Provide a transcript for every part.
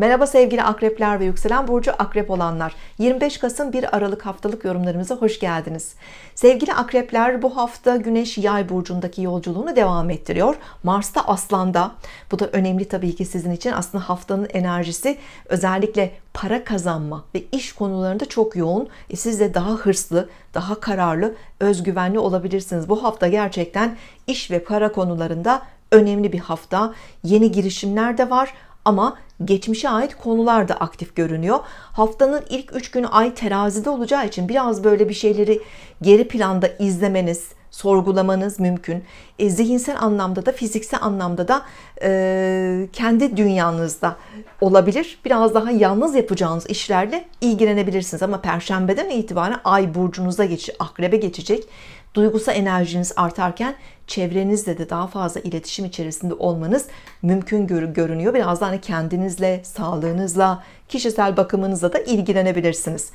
Merhaba sevgili akrepler ve yükselen burcu akrep olanlar. 25 Kasım 1 Aralık haftalık yorumlarımıza hoş geldiniz. Sevgili akrepler bu hafta Güneş Yay burcundaki yolculuğunu devam ettiriyor. Mars da Aslan'da. Bu da önemli tabii ki sizin için. Aslında haftanın enerjisi özellikle para kazanma ve iş konularında çok yoğun. E siz de daha hırslı, daha kararlı, özgüvenli olabilirsiniz. Bu hafta gerçekten iş ve para konularında önemli bir hafta. Yeni girişimler de var ama geçmişe ait konular da aktif görünüyor. Haftanın ilk 3 günü ay terazide olacağı için biraz böyle bir şeyleri geri planda izlemeniz, sorgulamanız mümkün. E, zihinsel anlamda da fiziksel anlamda da e, kendi dünyanızda olabilir. Biraz daha yalnız yapacağınız işlerle ilgilenebilirsiniz. Ama perşembeden itibaren ay burcunuza geçecek, akrebe geçecek. Duygusal enerjiniz artarken çevrenizle de daha fazla iletişim içerisinde olmanız mümkün görünüyor. Biraz daha hani kendinizle, sağlığınızla, kişisel bakımınızla da ilgilenebilirsiniz.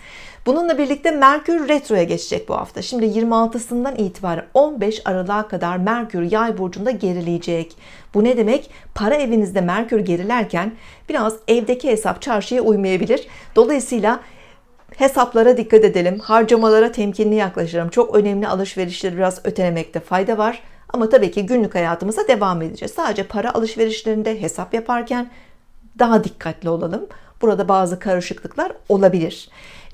Bununla birlikte Merkür Retro'ya geçecek bu hafta. Şimdi 26'sından itibaren 15 Aralık'a kadar Merkür Yay burcunda gerileyecek. Bu ne demek? Para evinizde Merkür gerilerken biraz evdeki hesap çarşıya uymayabilir. Dolayısıyla hesaplara dikkat edelim. Harcamalara temkinli yaklaşalım. Çok önemli alışverişleri biraz ötelemekte fayda var. Ama tabii ki günlük hayatımıza devam edeceğiz. Sadece para alışverişlerinde hesap yaparken daha dikkatli olalım. Burada bazı karışıklıklar olabilir.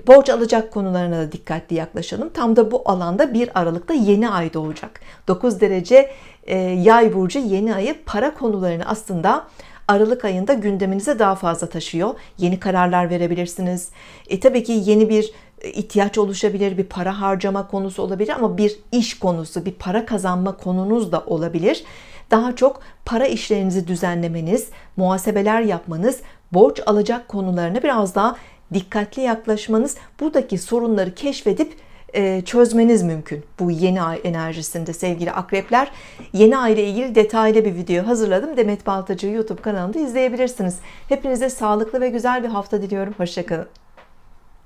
Borç alacak konularına da dikkatli yaklaşalım. Tam da bu alanda 1 Aralık'ta yeni ay doğacak. 9 derece e, yay burcu yeni ayı para konularını aslında Aralık ayında gündeminize daha fazla taşıyor. Yeni kararlar verebilirsiniz. E, tabii ki yeni bir ihtiyaç oluşabilir, bir para harcama konusu olabilir ama bir iş konusu, bir para kazanma konunuz da olabilir. Daha çok para işlerinizi düzenlemeniz, muhasebeler yapmanız, borç alacak konularına biraz daha dikkatli yaklaşmanız, buradaki sorunları keşfedip e, çözmeniz mümkün bu yeni ay enerjisinde sevgili akrepler. Yeni ay ile ilgili detaylı bir video hazırladım. Demet Baltacı YouTube kanalında izleyebilirsiniz. Hepinize sağlıklı ve güzel bir hafta diliyorum. Hoşçakalın.